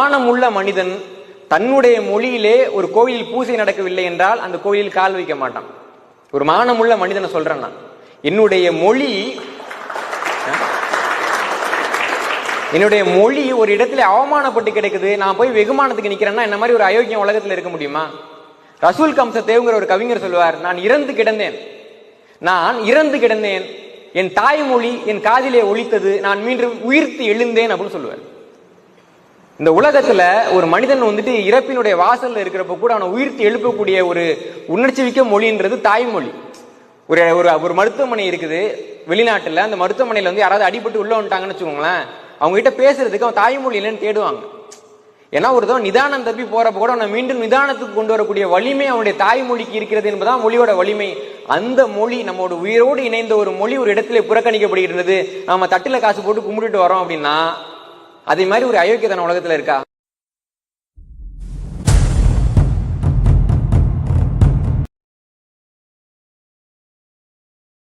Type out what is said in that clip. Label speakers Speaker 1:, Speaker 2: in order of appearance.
Speaker 1: ஆணமுள்ள மனிதன் தன்னுடைய மொழியிலே ஒரு கோயிலில் பூஜை நடக்கவில்லை என்றால் அந்த கோயிலில் கால் வைக்க மாட்டான். ஒரு மானமுள்ள மனிதனை சொல்றேன் நான். என்னுடைய மொழி என்னுடைய மொழி ஒரு இடத்துல அவமானப்பட்டு கிடைக்குது. நான் போய் வெகுமானத்துக்கு நிக்கிறேன்னா என்ன மாதிரி ஒரு அயோக்கியம் உலகத்துல இருக்க முடியுமா? ரசூல் கம்ச தேவங்கிற ஒரு கவிஞர் சொல்லுவார் நான் இறந்து கிடந்தேன். நான் இறந்து கிடந்தேன். என் தாய்மொழி என் காதிலே ஒழித்தது நான் மீண்டும் உயிர்த்து எழுந்தேன் அப்படின்னு சொல்லுவார். இந்த உலகத்துல ஒரு மனிதன் வந்துட்டு இறப்பினுடைய வாசல்ல இருக்கிறப்ப கூட அவனை உயிர்த்து எழுப்பக்கூடிய ஒரு உணர்ச்சி மிக்க மொழின்றது தாய்மொழி. ஒரு ஒரு ஒரு மருத்துவமனை இருக்குது வெளிநாட்டுல. அந்த மருத்துவமனையில வந்து யாராவது அடிபட்டு உள்ள வந்துட்டாங்கன்னு வச்சுக்கோங்களேன் அவங்க கிட்ட பேசுறதுக்கு அவன் தாய்மொழி இல்லைன்னு தேடுவாங்க. ஏன்னா ஒருத்தவன் நிதானம் தப்பி போறப்ப கூட அவனை மீண்டும் நிதானத்துக்கு கொண்டு வரக்கூடிய வலிமை அவனுடைய தாய்மொழிக்கு இருக்கிறது என்பதுதான் மொழியோட வலிமை. அந்த மொழி நம்மோட உயிரோடு இணைந்த ஒரு மொழி ஒரு இடத்துல புறக்கணிக்கப்படுகிறது நம்ம தட்டுல காசு போட்டு கும்பிட்டுட்டு வரோம் அப்படின்னா அதே மாதிரி ஒரு அயோக்கியத்தன உலகத்துல இருக்கா?